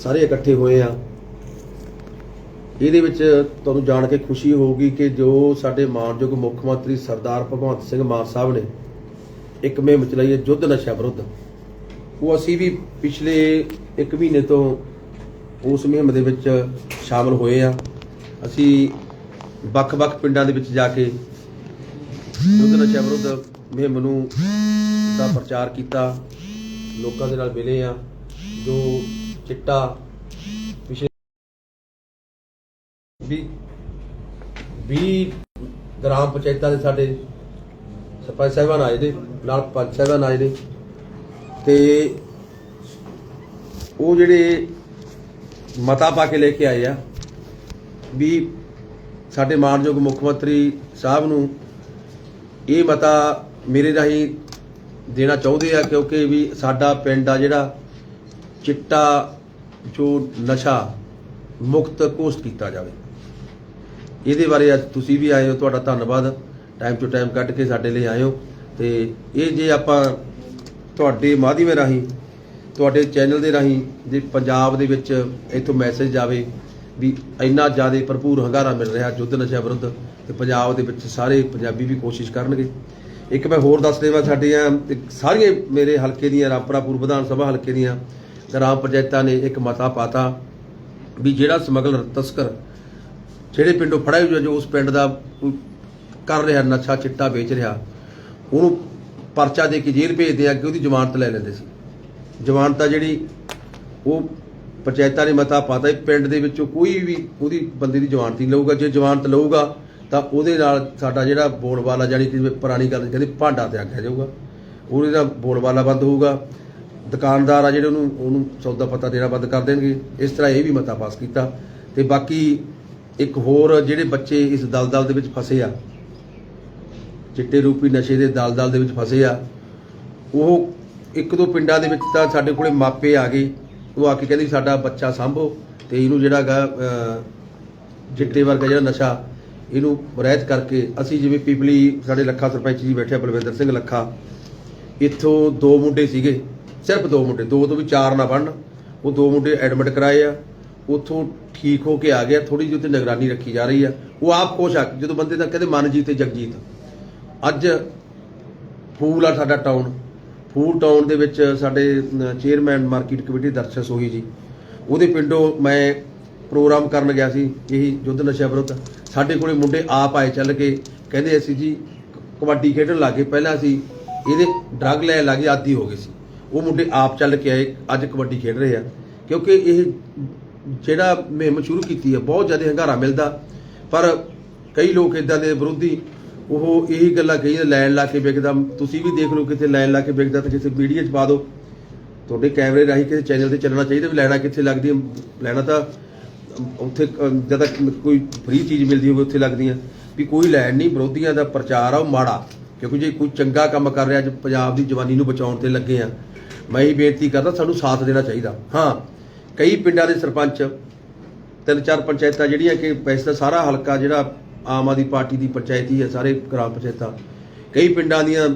ਸਾਰੇ ਇਕੱਠੇ ਹੋਏ ਆ। ਇਹਦੇ ਵਿੱਚ ਤੁਹਾਨੂੰ ਜਾਣ ਕੇ ਖੁਸ਼ੀ ਹੋਊਗੀ ਕਿ ਜੋ ਸਾਡੇ ਮਾਨਯੋਗ ਮੁੱਖ ਮੰਤਰੀ ਸਰਦਾਰ ਭਗਵੰਤ ਸਿੰਘ ਮਾਨ ਸਾਹਿਬ ਨੇ ਇੱਕ ਮੁਹਿੰਮ ਚਲਾਈ ਹੈ ਯੁੱਧ ਨਸ਼ਾ ਵਿਰੁੱਧ। ਉਹ ਅਸੀਂ ਵੀ ਪਿਛਲੇ 1 ਮਹੀਨੇ ਤੋਂ ਉਸ ਮੁਹਿੰਮ ਦੇ ਵਿੱਚ ਸ਼ਾਮਲ ਹੋਏ ਆ। ਅਸੀਂ ਵੱਖ-ਵੱਖ ਪਿੰਡਾਂ ਦੇ ਵਿੱਚ ਜਾ ਕੇ ਯੁੱਧ ਨਸ਼ਾ ਵਿਰੁੱਧ ਮੁਹਿੰਮ ਨੂੰ ਦਾ ਪ੍ਰਚਾਰ ਕੀਤਾ। ਲੋਕਾਂ ਦੇ ਨਾਲ ਮਿਲੇ ਆ। ਜੋ ਚਿੱਟਾ, ਪਿਛਲੇ ਵੀ 20 ਗ੍ਰਾਮ ਪੰਚਾਇਤਾਂ ਦੇ ਸਾਡੇ ਸਰਪੰਚ ਸਾਹਿਬਾਨ ਆਏ ਦੇ ਨਾਲ ਪੰਚ ਸਾਹਿਬਾਨ ਆਏ ਦੇ ਤੇ ਉਹ ਜਿਹੜੇ ਮਤਾ ਪਾ ਕੇ ਲੈ ਕੇ ਆਏ ਆ ਵੀ ਸਾਡੇ ਮਾਨਯੋਗ ਮੁੱਖ ਮੰਤਰੀ ਸਾਹਿਬ ਨੂੰ ਇਹ ਮਤਾ ਮੇਰੇ ਰਾਹੀਂ ਦੇਣਾ ਚਾਹੁੰਦੇ ਆ ਕਿਉਂਕਿ ਵੀ ਸਾਡਾ ਪਿੰਡ ਆ ਜਿਹੜਾ ਚਿੱਟਾ ਜੋ ਨਸ਼ਾ ਮੁਕਤ ਘੋਸ਼ਿਤ ਕੀਤਾ ਜਾਵੇ। ਇਹਦੇ ਬਾਰੇ ਅੱਜ ਤੁਸੀਂ ਵੀ ਆਏ ਹੋ, ਤੁਹਾਡਾ ਧੰਨਵਾਦ। ਟਾਈਮ ਟੂ ਟਾਈਮ ਕੱਢ ਕੇ ਸਾਡੇ ਲਈ ਆਏ ਹੋ। ਤੇ ਇਹ ਜੇ ਆਪਾਂ ਤੁਹਾਡੇ ਮਾਧਿਅਮ ਰਾਹੀਂ, ਤੁਹਾਡੇ ਚੈਨਲ ਦੇ ਰਾਹੀਂ ਜੇ ਪੰਜਾਬ ਦੇ ਵਿੱਚ ਇਥੋਂ ਮੈਸੇਜ ਜਾਵੇ ਵੀ ਇੰਨਾ ਜ਼ਿਆਦਾ ਭਰਪੂਰ ਹੰਗਾਰਾ ਮਿਲ ਰਿਹਾ ਯੁੱਧ ਨਸ਼ਾ ਵਿਰੁੱਧ, ਤੇ ਪੰਜਾਬ ਦੇ ਵਿੱਚ ਸਾਰੇ ਪੰਜਾਬੀ ਵੀ ਕੋਸ਼ਿਸ਼ ਕਰਨਗੇ। ਇੱਕ ਮੈਂ ਹੋਰ ਦੱਸ ਦੇਵਾਂ ਸਾਡੀਆਂ ਤੇ ਸਾਰੀਆਂ ਮੇਰੇ ਹਲਕੇ ਦੀਆਂ ਰਾਪਰਾਪੁਰ ਵਿਧਾਨ ਸਭਾ ਹਲਕੇ ਦੀਆਂ ਗ੍ਰਾਮ ਪੰਚਾਇਤਾਂ ਨੇ ਇੱਕ ਮਤਾ ਪਾਤਾ ਵੀ ਜਿਹੜਾ ਸਮਗਲਰ ਤਸਕਰ ਜਿਹੜੇ ਪਿੰਡੋਂ ਫੜਿਆ ਹੋਇਆ ਜੋ ਉਸ ਪਿੰਡ ਦਾ ਕਰ ਰਿਹਾ, ਨਸ਼ਾ ਚਿੱਟਾ ਵੇਚ ਰਿਹਾ, ਉਹਨੂੰ ਪਰਚਾ ਦੇ ਕੇ ਜੇਲ੍ਹ ਭੇਜਦੇ ਆ ਕਿ ਉਹਦੀ ਜ਼ਮਾਨਤ ਲੈ ਲੈਂਦੇ ਸੀ। ਜ਼ਮਾਨਤ ਆ ਜਿਹੜੀ ਉਹ ਪੰਚਾਇਤਾਂ ਨੇ ਮਤਾ ਪਾਤਾ ਵੀ ਪਿੰਡ ਦੇ ਵਿੱਚੋਂ ਕੋਈ ਵੀ ਉਹਦੀ ਬੰਦੇ ਦੀ ਜ਼ਮਾਨਤ ਨਹੀਂ ਲਊਗਾ। ਜੇ ਜ਼ਮਾਨਤ ਲਊਗਾ, ਤਾਂ ਉਹਦੇ ਨਾਲ ਸਾਡਾ ਜਿਹੜਾ ਬੋਲਬਾਲਾ ਜਾਨੀ ਕਿ ਪੁਰਾਣੀ ਗੱਲ ਕਹਿੰਦੇ, ਭਾਂਡਾ ਤੇ ਆਖਿਆ ਜਾਊਗਾ। ਉਹਦੇ ਦਾ ਬੋਲਬਾਲਾ ਬੰਦ ਹੋਊਗਾ। ਦੁਕਾਨਦਾਰ ਆ ਜਿਹੜੇ ਉਹਨੂੰ ਉਹਨੂੰ ਸੌਦਾ ਪਤਾ ਦੇਣਾ ਬੰਦ ਕਰ ਦੇਣਗੇ। ਇਸ ਤਰ੍ਹਾਂ ਇਹ ਵੀ ਮਤਾ ਪਾਸ ਕੀਤਾ। ਤੇ ਬਾਕੀ ਇੱਕ ਹੋਰ ਜਿਹੜੇ ਬੱਚੇ ਇਸ ਦਲਦਲ ਦੇ ਵਿੱਚ ਫਸੇ ਆ, ਚਿੱਟੇ ਰੂਪੀ ਨਸ਼ੇ ਦੇ ਦਲਦਲ ਦੇ ਵਿੱਚ ਫਸੇ ਆ, ਉਹ ਇੱਕ ਦੋ ਪਿੰਡਾਂ ਦੇ ਵਿੱਚ ਤਾਂ ਸਾਡੇ ਕੋਲੇ ਮਾਪੇ ਆ ਗਏ। ਉਹ ਆ ਕੇ ਕਹਿੰਦੇ ਸਾਡਾ ਬੱਚਾ ਸੰਭੋ ਤੇ ਇਹਨੂੰ ਜਿਹੜਾ ਹੈਗਾ ਚਿੱਟੇ ਵਰਗਾ ਜਿਹੜਾ ਨਸ਼ਾ, ਇਹਨੂੰ ਰਹਿਤ ਕਰਕੇ ਅਸੀਂ ਜਿਵੇਂ ਪੀਪਲੀ ਸਾਡੇ ਲੱਖਾ ਸਰਪੰਚ ਜੀ ਬੈਠੇ ਆ, ਬਲਵਿੰਦਰ ਸਿੰਘ ਲੱਖਾ, ਇੱਥੋਂ ਦੋ ਮੁੰਡੇ ਸੀਗੇ। ਸਿਰਫ ਦੋ ਮੁੰਡੇ, ਦੋ ਤੋਂ ਵੀ ਚਾਰ ਨਾ ਬਣਨ ਉਹ ਦੋ ਮੁੰਡੇ ਐਡਮਿਟ ਕਰਾਏ ਆ। ਉੱਥੋਂ ਠੀਕ ਹੋ ਕੇ ਆ ਗਿਆ। ਥੋੜੀ ਜਿਹੀ ਉੱਤੇ ਨਿਗਰਾਨੀ ਰੱਖੀ ਜਾ ਰਹੀ ਆ। ਉਹ ਆਪ ਖੁਸ਼ ਆ। ਜਦੋਂ ਬੰਦੇ ਦਾ ਕਹਿੰਦੇ ਮਨਜੀਤ ਤੇ ਜਗਜੀਤ। ਅੱਜ ਫੂਲ ਆ ਸਾਡਾ ਟਾਊਨ ਫੂਲ ਟਾਊਨ ਦੇ ਵਿੱਚ ਸਾਡੇ chairman market committee Darshan Sohi ji. ਉਹਦੇ ਪਿੰਡੋਂ ਮੈਂ ਪ੍ਰੋਗਰਾਮ ਕਰਨ ਗਿਆ ਸੀ। ਇਹੀ ਯੁੱਧ ਨਸ਼ਾ ਵਿਰੁੱਧ। ਸਾਡੇ ਕੋਲੇ ਮੁੰਡੇ ਆਪ ਆਏ ਚੱਲ ਕੇ। ਕਹਿੰਦੇ ਅਸੀਂ ਜੀ ਕਬੱਡੀ ਖੇਡਣ ਲੱਗੇ ਪਹਿਲਾਂ ਅਸੀਂ ਇਹਦੇ ਡਰੱਗ ਲੈਣ ਲੱਗੇ ਆਦੀ ਹੋ ਗਏ ਸੀ। ਉਹ ਮੁੰਡੇ ਆਪ ਚੱਲ ਕੇ ਆਏ, ਅੱਜ ਕਬੱਡੀ ਖੇਡ ਰਹੇ ਆ। ਕਿਉਂਕਿ ਇਹ ਜਿਹੜਾ ਮੁਹਿੰਮ ਸ਼ੁਰੂ ਕੀਤੀ ਹੈ ਬਹੁਤ ਜ਼ਿਆਦਾ ਹੰਗਾਰਾ ਮਿਲਦਾ। ਪਰ ਕਈ ਲੋਕ ਇਦਾਂ ਦੇ ਵਿਰੋਧੀ, ਉਹ ਇਹੀ ਗੱਲਾਂ ਕਹੀ ਲਾਈਨ ਲਾ ਕੇ ਵਿਕਦਾ। ਤੁਸੀਂ ਵੀ ਦੇਖ ਲਓ ਕਿਤੇ ਲਾਈਨ ਲਾ ਕੇ ਵਿਕਦਾ ਤਾਂ ਕਿਸੇ ਵੀਡੀਓ 'ਚ ਪਾ ਦਿਓ। ਤੁਹਾਡੇ ਕੈਮਰੇ ਰਾਹੀਂ ਕਿਸੇ ਚੈਨਲ ਤੇ ਚੱਲਣਾ ਚਾਹੀਦਾ ਵੀ ਲੈਣਾ ਕਿੱਥੇ ਲੱਗਦੀ ਲੈਣਾ ਤਾਂ ਉੱਥੇ ਜਦ ਕੋਈ ਫ੍ਰੀ ਚੀਜ਼ ਮਿਲਦੀ ਹੋਵੇ, ਉੱਥੇ ਲੱਗਦੀਆਂ। ਵੀ ਕੋਈ ਲੈਣ ਨਹੀਂ, ਵਿਰੋਧੀਆਂ ਦਾ ਪ੍ਰਚਾਰ ਆ, ਉਹ ਮਾੜਾ। ਕਿਉਂਕਿ ਜੇ ਕੋਈ ਚੰਗਾ ਕੰਮ ਕਰ ਰਿਹਾ, ਅੱਜ ਪੰਜਾਬ ਦੀ ਜਵਾਨੀ ਨੂੰ ਬਚਾਉਣ ਤੇ ਲੱਗੇ ਆ ਮੈਂ ਇਹ ਬੇਨਤੀ ਕਰਦਾ, ਸਾਨੂੰ ਸਾਥ ਦੇਣਾ ਚਾਹੀਦਾ। ਹਾਂ, ਕਈ ਪਿੰਡਾਂ ਦੇ ਸਰਪੰਚ, ਤਿੰਨ ਚਾਰ ਪੰਚਾਇਤਾਂ ਜਿਹੜੀਆਂ ਕਿ ਵੈਸੇ ਤਾਂ ਸਾਰਾ ਹਲਕਾ ਜਿਹੜਾ ਆਮ ਆਦਮੀ ਪਾਰਟੀ ਦੀ ਪੰਚਾਇਤੀ ਹੈ, ਸਾਰੇ ਗ੍ਰਾਮ ਪੰਚਾਇਤਾਂ। ਕਈ ਪਿੰਡਾਂ ਦੀਆਂ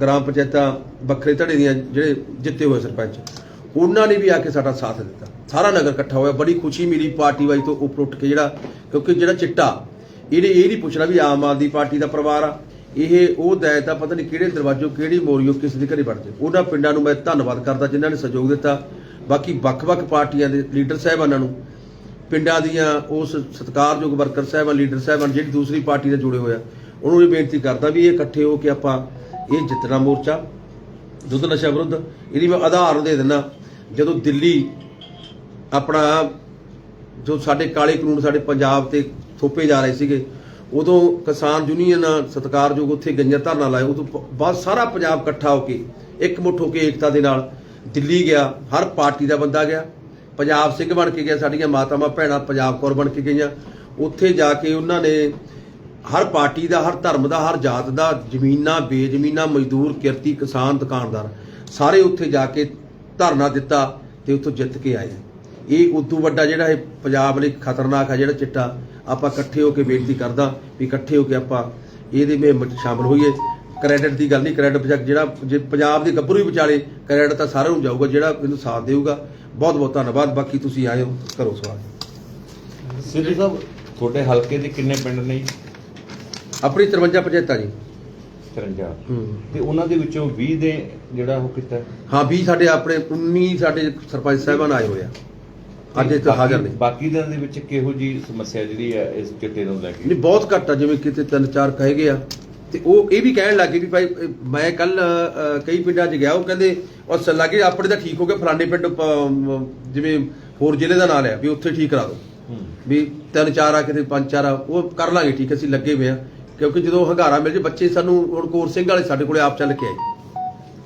ਗ੍ਰਾਮ ਪੰਚਾਇਤਾਂ ਵੱਖਰੇ ਧੜੇ ਦੀਆਂ ਜਿਹੜੇ ਜਿੱਤੇ ਹੋਏ ਸਰਪੰਚ, ਉਹਨਾਂ ਨੇ ਵੀ ਆ ਕੇ ਸਾਡਾ ਸਾਥ ਦਿੱਤਾ। ਸਾਰਾ ਨਗਰ ਇਕੱਠਾ ਹੋਇਆ, ਬੜੀ ਖੁਸ਼ੀ ਮਿਲੀ ਪਾਰਟੀ ਵਾਈ ਤੋਂ ਉੱਪਰ ਉੱਠ ਕੇ ਜਿਹੜਾ, ਕਿਉਂਕਿ ਜਿਹੜਾ ਚਿੱਟਾ, ਇਹਨੇ ਇਹ ਨਹੀਂ ਪੁੱਛਣਾ ਵੀ ਆਮ ਆਦਮੀ ਪਾਰਟੀ ਦਾ ਪਰਿਵਾਰ ਆ। ਇਹ ਉਹ ਦਾਇਤ ਪਤਾ ਨਹੀਂ ਕਿਹੜੇ ਦਰਵਾਜ਼ੋਂ ਕਿਹੜੀ ਮੋਰੀਓ ਕਿਸ ਦੇ ਘਰੇ ਵੜਦੇ। ਉਹਨਾਂ ਪਿੰਡਾਂ ਨੂੰ ਮੈਂ ਧੰਨਵਾਦ ਕਰਦਾ, ਜਿਨ੍ਹਾਂ ਨੇ ਸਹਿਯੋਗ ਦਿੱਤਾ। ਬਾਕੀ ਵੱਖ-ਵੱਖ ਪਾਰਟੀਆਂ ਦੇ ਲੀਡਰ ਸਾਹਿਬਾਨਾਂ ਨੂੰ, ਪਿੰਡਾਂ ਦੀਆਂ ਉਸ ਸਤਿਕਾਰਯੋਗ ਵਰਕਰ ਸਾਹਿਬਾਨ, ਲੀਡਰ ਸਾਹਿਬਾਨ, ਜਿਹੜੀ ਦੂਸਰੀ ਪਾਰਟੀ ਨਾਲ ਜੁੜੇ ਹੋਏ ਆ, ਉਹਨੂੰ ਇਹ ਬੇਨਤੀ ਕਰਦਾ ਵੀ ਇਹ ਇਕੱਠੇ ਹੋ ਕੇ ਆਪਾਂ ਇਹ ਜਿੱਤਣਾ ਮੋਰਚਾ, ਦੁੱਧ ਨਸ਼ਾ ਵਿਰੁੱਧ। ਇਹਦੀ ਮੈਂ ਆਧਾਰ ਦੇ ਦਿੰਦਾ, ਜਦੋਂ ਦਿੱਲੀ ਆਪਣਾ ਜੋ ਸਾਡੇ ਕਾਲੇ ਕਾਨੂੰਨ ਸਾਡੇ ਪੰਜਾਬ ਤੇ ਥੋਪੇ ਜਾ ਰਹੇ ਸੀਗੇ ਉਦੋਂ ਕਿਸਾਨ ਯੂਨੀਅਨ ਸਤਿਕਾਰਯੋਗ ਉੱਥੇ ਗਈਆਂ ਧਰਨਾ ਲਾਇਆ। ਉਦੋਂ ਪ- ਬਾਅਦ ਸਾਰਾ ਪੰਜਾਬ ਇਕੱਠਾ ਹੋ ਕੇ ਇਕਮੁੱਠ ਹੋ ਕੇ ਏਕਤਾ ਦੇ ਨਾਲ ਦਿੱਲੀ ਗਿਆ। ਹਰ ਪਾਰਟੀ ਦਾ ਬੰਦਾ ਗਿਆ। ਪੰਜਾਬ ਸਿੰਘ ਬਣ ਕੇ ਗਿਆ, ਸਾਡੀਆਂ ਮਾਤਾਵਾਂ, ਭੈਣਾਂ ਪੰਜਾਬ ਕੌਰ ਬਣ ਕੇ ਗਈਆਂ। ਉੱਥੇ ਜਾ ਕੇ ਉਹਨਾਂ ਨੇ ਹਰ ਪਾਰਟੀ ਦਾ, ਹਰ ਧਰਮ ਦਾ, ਹਰ ਜਾਤ ਦਾ ਜ਼ਮੀਨਾਂ, ਬੇਜ਼ਮੀਨਾਂ, ਮਜ਼ਦੂਰ, ਕਿਰਤੀ, ਕਿਸਾਨ, ਦੁਕਾਨਦਾਰ ਸਾਰੇ ਉੱਥੇ ਜਾ ਕੇ ਧਰਨਾ ਦਿੱਤਾ ਤੇ ਉੱਥੋਂ ਜਿੱਤ ਕੇ ਆਏ। ਇਹ ਉਦੋਂ ਵੱਡਾ ਜਿਹੜਾ ਇਹ ਪੰਜਾਬ ਲਈ ਖਤਰਨਾਕ ਹੈ ਜਿਹੜਾ ਚਿੱਟਾ ਆਪਾਂ ਇਕੱਠੇ ਹੋ ਕੇ ਬੇਨਤੀ ਕਰਦਾ ਵੀ ਇਕੱਠੇ ਹੋ ਕੇ ਆਪਾਂ ਇਹਦੇ ਮੁਹਿੰਮ 'ਚ ਸ਼ਾਮਲ ਹੋਈਏ। ਕ੍ਰੈਡਿਟ ਦੀ ਗੱਲ ਨਹੀਂ ਕ੍ਰੈਡਿਟ ਬਚਾ ਜਿਹੜਾ ਜੇ ਪੰਜਾਬ ਦੇ ਗੱਭਰੂ ਹੀ ਵਿਚਾਲੇ ਕ੍ਰੈਡਿਟ ਤਾਂ ਸਾਰਿਆਂ ਨੂੰ ਜਾਊਗਾ ਜਿਹੜਾ ਇਹਨੂੰ ਸਾਥ ਦੇਊਗਾ। ਬਹੁਤ ਬਹੁਤ ਧੰਨਵਾਦ। ਬਾਕੀ ਤੁਸੀਂ ਆਏ ਹੋ ਕਰੋ ਸਵਾਲ। ਸਿੱਧੂ ਸਾਹਿਬ ਤੁਹਾਡੇ ਹਲਕੇ ਦੇ ਕਿੰਨੇ ਪਿੰਡ ਨੇ ਆਪਣੀ 53 ਪੰਚਾਇਤਾਂ ਜੀ। 53 ਹੂੰ। ਤੇ ਉਹਨਾਂ ਦੇ ਵਿੱਚੋਂ 20 ਦੇ ਜਿਹੜਾ ਉਹ ਕੀਤਾ? ਹੈ? ਹਾਂ 20 ਸਾਡੇ ਆਪਣੇ 19 ਸਾਡੇ ਸਰਪੰਚ ਸਾਹਿਬਾਨ ਆਏ ਹੋਏ ਆ। ਅੱਜ ਇੱਥੇ ਹਾਜ਼ਰ ਨੇ ਬਾਕੀ ਦਿਨ ਦੇ ਵਿੱਚ ਕਿਹੋ ਜੀ ਸਮੱਸਿਆ ਜਿਹੜੀ ਹੈ ਇਸ ਚਿੱਟੇ ਨੂੰ ਲੈ ਕੇ? ਨਹੀਂ ਬਹੁਤ ਘੱਟ ਆ ਜਿਵੇਂ ਕਿਤੇ ਤਿੰਨ ਚਾਰ ਕਹੇ ਗਏ ਆ। ਤੇ ਉਹ ਇਹ ਵੀ ਕਹਿਣ ਲੱਗੇ ਵੀ ਭਾਈ ਮੈਂ ਕੱਲ ਕਈ ਪਿੰਡਾਂ 'ਚ ਗਿਆ ਉਹ ਕਹਿੰਦੇ ਉਹ ਸ- ਲੱਗੇ ਆਪਣੇ ਤਾਂ ਠੀਕ ਹੋ ਗਿਆ ਫਲਾਣੇ ਪਿੰਡ ਜਿਵੇਂ ਹੋਰ ਜ਼ਿਲ੍ਹੇ ਦਾ ਨਾਂ ਲਿਆ ਵੀ ਉੱਥੇ ਠੀਕ ਕਰਾ ਦਿਓ। ਹੂੰ। ਵੀ ਤਿੰਨ ਚਾਰ ਆ ਕਿਤੇ ਪੰਜ ਚਾਰ ਆ ਉਹ ਕਰ ਲਾਂਗੇ ਠੀਕ ਅਸੀਂ ਲੱਗੇ ਹੋਏ ਆ। ਕਿਉਂਕਿ ਜਦੋਂ ਹੰਗਾਰਾ ਮਿਲ ਜੇ ਬੱਚੇ ਸਾਨੂੰ ਹੁਣ ਕੋਰ ਸਿੰਘ ਵਾਲੇ ਸਾਡੇ ਕੋਲੇ ਆਪ ਚੱਲ ਕੇ ਆਏ।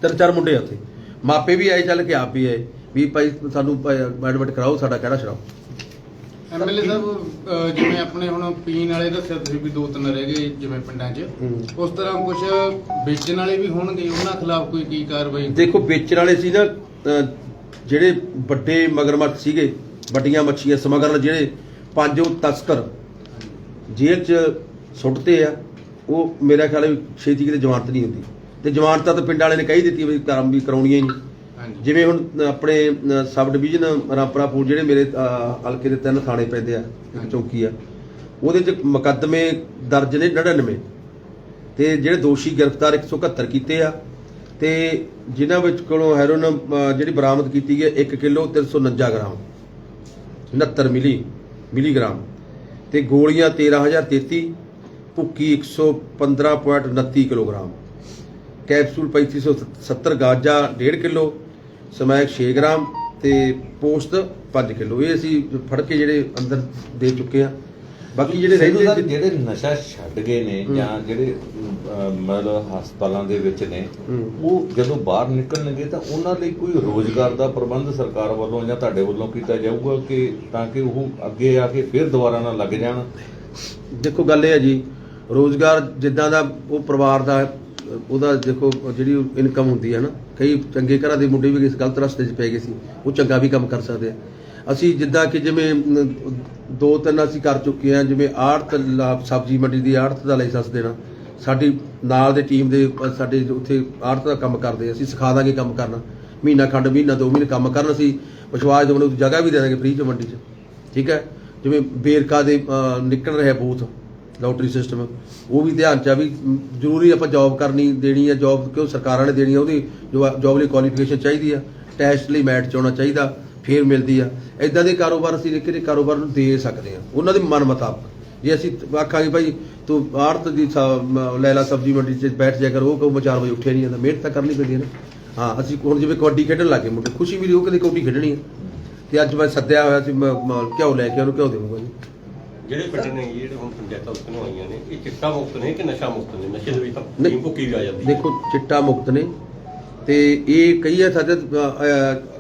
ਤਿੰਨ ਚਾਰ ਮੁੰਡੇ ਆ ਉੱਥੇ। ਮਾਪੇ ਵੀ ਆਏ ਚੱਲ ਕੇ ਆਪ ਵੀ ਆਏ। ਵੀ ਭਾਈ ਸਾਨੂੰ ਐਡਮਿਟ ਕਰਾਓ ਸਾਡਾ ਕਿਹੜਾ ਛੜਾਓ ਐਮਐਲਏ ਸਾਹਿਬ ਅਹ ਜਿਵੇਂ ਆਪਣੇ ਹੁਣ ਪੀਣ ਵਾਲੇ ਦੱਸਿਆ ਤੁਸੀਂ ਵੀ ਦੋ ਤਿੰਨ ਰਹਿ ਗਏ ਜਿਵੇਂ ਪਿੰਡਾਂ 'ਚ। ਉਸ ਤਰ੍ਹਾਂ ਕੁਝ ਵੇਚਣ ਵਾਲੇ ਵੀ ਹੋਣਗੇ ਉਹਨਾਂ ਖਿਲਾਫ ਕੋਈ ਕੀ ਕਾਰਵਾਈ? ਦੇਖੋ ਵੇਚਣ ਵਾਲੇ ਸੀ ਨਾ ਅਹ, ਜਿਹੜੇ ਵੱਡੇ ਮਗਰਮੱਛ ਸੀਗੇ ਵੱਡੀਆਂ ਮੱਛੀਆਂ ਸਮਗਰ ਜਿਹੜੇ ਪੰਜ ਉਹ ਤਸਕਰ। ਜੇਲ੍ਹ 'ਚ ਸੁੱਟਦੇ ਆ ਉਹ ਮੇਰਾ ਖਿਆਲ ਹੈ ਵੀ ਛੇਤੀ ਕਿਤੇ ਜ਼ਮਾਨਤ ਨਹੀਂ ਹੁੰਦੀ। ਤੇ ਜ਼ਮਾਨਤਾਂ ਤਾਂ ਪਿੰਡ ਵਾਲੇ ਨੇ ਕਹੀ ਦਿੱਤੀ ਵੀ ਕੰਮ ਵੀ ਕਰਾਉਣੀਆਂ ਹੀ ਨਹੀਂ। ਜਿਵੇਂ ਹੁਣ ਆਪਣੇ ਸਬ ਡਿਵੀਜ਼ਨ ਰਾਮਪੁਰਾਪੁਰ ਜਿਹੜੇ ਮੇਰੇ ਹਲਕੇ ਦੇ ਤਿੰਨ ਥਾਣੇ ਪੈਂਦੇ ਆ ਇੱਕ ਚੌਕੀ ਆ ਉਹਦੇ 'ਚ ਮੁਕੱਦਮੇ ਦਰਜ ਨੇ 99 ਤੇ ਜਿਹੜੇ ਦੋਸ਼ੀ ਗ੍ਰਿਫਤਾਰ 171 ਕੀਤੇ ਆ ਤੇ ਜਿਨ੍ਹਾਂ ਵਿੱਚ ਕੋਲੋਂ ਹੈਰੋਨ ਅਹ, ਜਿਹੜੀ ਬਰਾਮਦ ਕੀਤੀ ਗਈ 1 ਕਿਲੋ 349 ਗ੍ਰਾਮ 69 ਮਿਲੀ ਮਿਲੀਗ੍ਰਾਮ। ਤੇ ਗੋਲੀਆਂ 13033 ਭੁੱਕੀ 115.29 ਕਿਲੋਗ੍ਰਾਮ। ਕੈਪਸੂਲ 3570 ਗਾਜਾ 1.5 ਕਿਲੋ ਸਮੈਕ 6 ਗ੍ਰਾਮ ਤੇ ਪੋਸਟ 5 ਕਿਲੋ ਇਹ ਅਸੀਂ ਫੜ ਕੇ ਜਿਹੜੇ ਅੰਦਰ ਦੇ ਚੁੱਕੇ ਆ ਬਾਕੀ ਜਿਹੜੇ ਰਹਿੰਦੇ ਜਿਹੜੇ ਨਸ਼ਾ ਛੱਡ ਗਏ ਨੇ। ਜਾਂ ਜਿਹੜੇ ਮਤਲਬ ਹਸਪਤਾਲਾਂ ਦੇ ਵਿੱਚ ਨੇ। ਉਹ ਜਦੋਂ ਬਾਹਰ ਨਿਕਲਣਗੇ ਤਾਂ ਉਹਨਾਂ ਲਈ ਕੋਈ ਰੋਜ਼ਗਾਰ ਦਾ ਪ੍ਰਬੰਧ ਸਰਕਾਰ ਵੱਲੋਂ ਜਾਂ ਤੁਹਾਡੇ ਵੱਲੋਂ ਕੀਤਾ ਜਾਊਗਾ ਕਿ ਤਾਂ ਕਿ ਉਹ ਅੱਗੇ ਆ ਕੇ ਫਿਰ ਦੁਬਾਰਾ ਨਾ ਲੱਗ ਜਾਣ ਦੇਖੋ ਗੱਲ ਇਹ ਹੈ ਜੀ ਰੋਜ਼ਗਾਰ ਜਿੱਦਾਂ ਦਾ ਉਹ ਪਰਿਵਾਰ ਦਾ ਉਹਦਾ ਦੇਖੋ ਜਿਹੜੀ ਇਨਕਮ ਹੁੰਦੀ ਹੈ ਨਾ, ਕਈ ਚੰਗੇ ਘਰਾਂ ਦੇ ਮੁੰਡੇ ਵੀ ਇਸ ਗਲਤ ਰਸਤੇ 'ਚ ਪੈ ਗਏ ਸੀ, ਉਹ ਚੰਗਾ ਵੀ ਕੰਮ ਕਰ ਸਕਦੇ ਆ। ਅਸੀਂ ਜਿੱਦਾਂ ਕਿ ਜਿਵੇਂ ਦੋ ਤਿੰਨ ਅਸੀਂ ਕਰ ਚੁੱਕੇ ਆ, ਜਿਵੇਂ ਆੜਤ ਸਬਜ਼ੀ ਮੰਡੀ ਦੀ ਆੜਤ ਦਾ ਲਾਇਸੈਂਸ ਦੇਣਾ। ਸਾਡੀ ਨਾਲ ਦੇ ਟੀਮ ਦੇ ਸਾਡੇ ਉੱਥੇ ਆੜਤ ਦਾ ਕੰਮ ਕਰਦੇ ਅਸੀਂ ਸਿਖਾ ਦਾਂਗੇ ਕੰਮ ਕਰਨਾ। ਮਹੀਨਾ ਖੰਡ, ਮਹੀਨਾ ਦੋ ਮਹੀਨੇ ਕੰਮ ਕਰਨ, ਅਸੀਂ ਵਿਸ਼ਵਾਸ ਦਵਾਂਗੇ ਉਹਦੀ ਜਗ੍ਹਾ ਵੀ ਦੇ ਦਾਂਗੇ ਫ੍ਰੀ ਚ ਮੰਡੀ 'ਚ। ਠੀਕ ਹੈ? ਜਿਵੇਂ ਬੇਰਕਾ ਦੇ ਨਿਕਲ ਰਿਹਾ ਬੂਥ। ਲੋਟਰੀ ਸਿਸਟਮ ਉਹ ਵੀ ਧਿਆਨ ਚ ਆ ਵੀ ਜ਼ਰੂਰੀ ਆਪਾਂ ਜੌਬ ਕਰਨੀ ਦੇਣੀ ਆ ਜੌਬ ਕਿਉਂ ਸਰਕਾਰਾਂ ਨੇ ਦੇਣੀ ਆ, ਉਹਦੀ ਜੌਬ ਲਈ ਕੁਆਲੀਫਿਕੇਸ਼ਨ ਚਾਹੀਦੀ ਆ ਟੈਸਟ ਲਈ ਮੈਟ ਚ ਆਉਣਾ ਚਾਹੀਦਾ, ਫੇਰ ਮਿਲਦੀ ਆ। ਇਦਾਂ ਦੇ ਕਾਰੋਬਾਰ ਅਸੀਂ ਨਿੱਕੇ ਕਾਰੋਬਾਰ ਨੂੰ ਦੇ ਸਕਦੇ ਆ। ਉਹਨਾਂ ਦੇ ਮਨ ਮੁਤਾਬਕ। ਜੇ ਅਸੀਂ ਆਖਾਂਗੇ ਭਾਈ ਤੂੰ ਆੜਤ ਦੀ ਸ- ਮ- ਲੈ ਲਾ ਸਬਜ਼ੀ ਮੰਡੀ 'ਚ ਬੈਠ ਜਾ ਕਰ, ਉਹ ਕਹੂ ਮੈਂ 4 ਵਜੇ ਉੱਠਿਆ ਨਹੀਂ ਜਾਂਦਾ? ਮਿਹਨਤ ਤਾਂ ਕਰਨੀ ਪੈਂਦੀ ਹੈ ਨਾ। ਹਾਂ, ਅਸੀਂ ਹੁਣ ਜਿਵੇਂ ਕਬੱਡੀ ਖੇਡਣ ਲੱਗੇ ਮੁੰਡੇ, ਖੁਸ਼ੀ ਵੀ ਰਹੂ ਕਦੇ ਕਬੱਡੀ ਖੇਡਣੀ ਹੈ ਤੇ ਅੱਜ ਮੈਂ ਸੱਦਿਆ ਹੋਇਆ ਸੀ, ਮੈਂ ਮੈਂ, ਘਿਓ ਲੈ ਕੇ ਉਹਨੂੰ ਘਿਓ ਦੇਵਾਂਗਾ ਜੀ ਜਿਹੜੇ ਪਿੰਡ ਨੇ ਜਿਹੜੇ ਹੁਣ ਪੰਚਾਇਤਾਂ ਉੱਤੇ ਆਈਆਂ ਨੇ ਇਹ ਚਿੱਟਾ ਮੁਕਤ ਨੇ ਕਿ ਨਸ਼ਾ ਮੁਕਤ ਨੇ? ਨਸ਼ੇ ਦੇ ਵਿੱਚ ਤਾਂ ਨਹੀਂ। ਟੀਮ ਭੁੱਕੀ ਵੀ ਆ ਜਾਂਦੀ ਹੈ। ਦੇਖੋ ਚਿੱਟਾ ਮੁਕਤ ਨੇ ਤੇ ਇਹ ਕਈ ਆ ਸਾਡੇ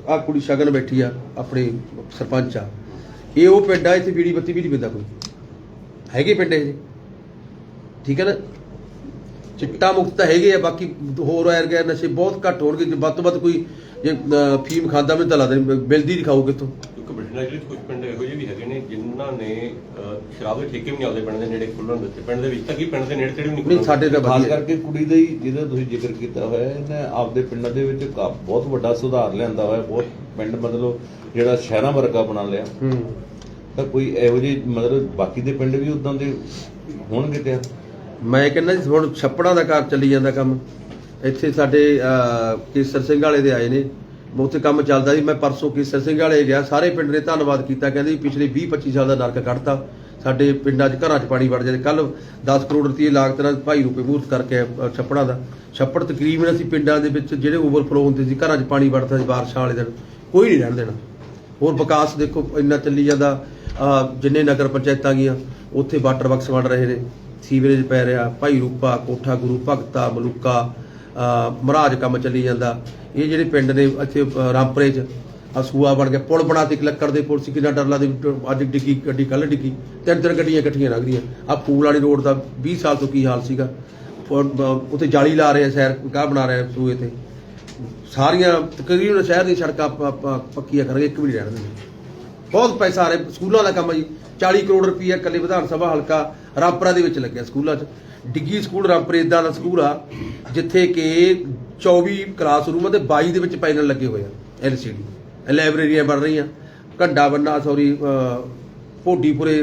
ਆ ਕੁੜੀ ਸ਼ਗਨ ਬੈਠੀ ਆ ਆਪਣੇ ਸਰਪੰਚ ਆ। ਇਹ ਉਹ ਪਿੰਡ ਆ ਇੱਥੇ ਬੀੜੀ ਬੱਤੀ ਵੀ ਨਹੀਂ ਪੈਂਦਾ ਕੋਈ। ਹੈਗੇ ਪਿੰਡ ਇਹ? ਠੀਕ ਹੈ ਨਾ? ਚਿੱਟਾ ਮੁਕਤ ਤਾਂ ਹੈਗੇ ਆ ਬਾਕੀ ਹੋਰ ਆਇਰ ਗਏ ਨਸ਼ੇ ਬਹੁਤ ਘੱਟ ਹੋਣਗੇ ਜੇ ਵੱਧ ਤੋਂ ਵੱਧ ਕੋਈ ਜੇ ਫੀਮ ਖਾਂਦਾ ਮੈਨੂੰ ਤਾਂ ਲੱਗਦਾ ਮਿਲਦੀ ਨਹੀਂ ਖਾਓ ਕਿਤੋਂ ਕਿਉਂਕਿ ਬਠਿੰਡਾ ਜਿਹੜੇ ਕੁਝ ਪਿੰਡ ਇਹੋ ਜਿਹੇ ਵੀ ਹੈਗੇ ਨੇ ਜਿਨ੍ਹਾਂ ਨੇ ਸ਼ਰਾਬ ਦੇ ਠੇਕੇ ਵੀ ਨਹੀਂ ਆਪਦੇ ਪਿੰਡ ਦੇ ਨੇੜੇ ਖੁੱਲਣ ਦਿੱਤੇ। ਪਿੰਡ ਦੇ ਵਿੱਚ ਤਾਂ ਕੀ ਪਿੰਡ ਦੇ ਨੇੜੇ ਤੇੜੇ ਵੀ ਨਹੀਂ ਸਾਡੇ ਤਾਂ ਖਾਸ ਕਰਕੇ ਕੁੜੀ ਦਾ ਹੀ ਜਿਹਦਾ ਤੁਸੀਂ ਜ਼ਿਕਰ ਕੀਤਾ ਹੋਇਆ ਇਹਨੇ ਆਪਦੇ ਪਿੰਡਾਂ ਦੇ ਵਿੱਚ ਬਹੁਤ ਵੱਡਾ ਸੁਧਾਰ ਲਿਆਂਦਾ ਹੋਇਆ ਬਹੁਤ ਪਿੰਡ ਮਤਲਬ ਜਿਹੜਾ ਸ਼ਹਿਰਾਂ ਵਰਗਾ ਬਣਾ ਲਿਆ। ਹੂੰ। ਤਾਂ ਕੋਈ ਇਹੋ ਜਿਹੀ ਮਤਲਬ ਬਾਕੀ ਦੇ ਪਿੰਡ ਵੀ ਉਦਾਂ ਦੇ ਹੋਣਗੇ ਤੇ ਮੈਂ ਕਹਿੰਦਾ ਜੀ, ਹੁਣ ਛੱਪੜਾਂ ਦਾ ਕਾਰ ਚੱਲੀ ਜਾਂਦਾ ਕੰਮ। ਇੱਥੇ ਸਾਡੇ ਕੇਸਰ ਸਿੰਘ ਵਾਲੇ ਦੇ ਆਏ ਨੇ। ਉੱਥੇ ਕੰਮ ਚੱਲਦਾ ਸੀ, ਮੈਂ ਪਰਸੋਂ ਕੇਸਰ ਸਿੰਘ ਵਾਲੇ ਗਿਆ। ਸਾਰੇ ਪਿੰਡ ਨੇ ਧੰਨਵਾਦ ਕੀਤਾ, ਕਹਿੰਦੇ ਵੀ ਪਿਛਲੇ 20 25 ਸਾਲ ਦਾ ਨਰਕ ਕੱਢਤਾ। ਸਾਡੇ ਪਿੰਡਾਂ 'ਚ ਘਰਾਂ 'ਚ ਪਾਣੀ ਵੜ ਜਾਂਦਾ। ਕੱਲ 10 ਕਰੋੜ ਰੁਪਏ ਲਾਗਤ ਨਾਲ ਭਾਈ ਰੂਪੇ ਮੂਰਤ ਕਰਕੇ ਛੱਪੜਾਂ ਦਾ। ਛੱਪੜ ਤਕਰੀਬਨ ਅਸੀਂ ਪਿੰਡਾਂ ਦੇ ਵਿੱਚ ਜਿਹੜੇ ਓਵਰਫਲੋ ਹੁੰਦੇ ਸੀ, ਘਰਾਂ 'ਚ ਪਾਣੀ ਵੜਦਾ ਸੀ ਬਾਰਿਸ਼ਾਂ ਵਾਲੇ ਦਿਨ, ਕੋਈ ਨਹੀਂ ਰਹਿਣ ਦੇਣਾ। ਹੋਰ ਵਿਕਾਸ ਦੇਖੋ, ਇੰਨਾ ਚੱਲੀ ਜਾਂਦਾ। ਜਿੰਨੇ ਨਗਰ ਪੰਚਾਇਤਾਂ ਗਈਆਂ, ਉੱਥੇ ਵਾਟਰ ਬਕਸ ਬਣ ਰਹੇ ਨੇ। ਸੀਵਰੇਜ ਪੈ ਰਿਹਾ, ਭਾਈ ਰੂਪਾ, ਕੋਠਾ ਗੁਰੂ, ਭਗਤਾ, ਮਲੂਕਾ ਮਹਾਰਾਜ ਕੰਮ ਚੱਲੀ ਜਾਂਦਾ। ਇਹ ਜਿਹੜੇ ਪਿੰਡ ਨੇ ਇੱਥੇ ਰਾਮਪਰੇ ਚ ਆ ਸੂਆ ਬਣ ਗਿਆ। ਪੁਲ ਬਣਾ ਤੇ ਇੱਕ ਲੱਕੜ ਦੇ ਪੁਲ ਸੀ, ਕਿੰਨਾ ਡਰ ਲੱਗਦਾ ਵੀ ਅੱਜ ਡਿੱਗੀ, ਗੱਡੀ ਕੱਲ ਡਿੱਗੀ। ਤਿੰਨ ਤਿੰਨ ਗੱਡੀਆਂ ਇਕੱਠੀਆਂ ਲੱਗਦੀਆਂ ਰਹੀਆਂ। ਆ ਫੂਲ ਵਾਲੀ ਰੋਡ ਦਾ 20 ਸਾਲ ਤੋਂ ਕੀ ਹਾਲ ਸੀਗਾ? ਉੱਥੇ ਜਾਲੀ ਲਾ ਰਹੇ ਆ ਸੈਰ ਗਾਹ ਬਣਾ ਰਹੇ ਸੂਏ ਤੇ। ਸਾਰੀਆਂ, ਤਕਰੀਬਨ ਸ਼ਹਿਰ ਦੀਆਂ ਸੜਕਾਂ ਪ- ਪੱਕੀਆਂ ਕਰਕੇ ਇੱਕ ਵੀ ਨਹੀਂ ਰਹਿਣ ਦਿੰਦੇ। ਬਹੁਤ ਪੈਸਾ ਆ ਰਿਹਾ, ਸਕੂਲਾਂ ਦਾ ਕੰਮ ਹੈ ਜੀ। 40 ਕਰੋੜ ਰੁਪਈਆ ਇਕੱਲੇ ਵਿਧਾਨ ਸਭਾ ਹਲਕਾ ਰਾਮਪੁਰਾ ਦੇ ਵਿੱਚ ਲੱਗਿਆ ਸਕੂਲਾਂ 'ਚ। ਡਿੱਗੀ ਸਕੂਲ ਰਾਮਪੁਰੇ ਇਦਾਂ ਦਾ ਸਕੂਲ ਆ ਜਿੱਥੇ ਕਿ 24 ਕਲਾਸਰੂਮਾਂ ਤੇ 22 ਦੇ ਵਿੱਚ ਪੈਨਲ ਲੱਗੇ ਹੋਏ ਆ ਐਲਸੀਡੀ ਲਾਇਬ੍ਰੇਰੀਆਂ ਬਣ ਰਹੀਆਂ। ਘੰਡਾ ਬੰਨਾ ਸੌਰੀ ਭੋਡੀਪੁਰੇ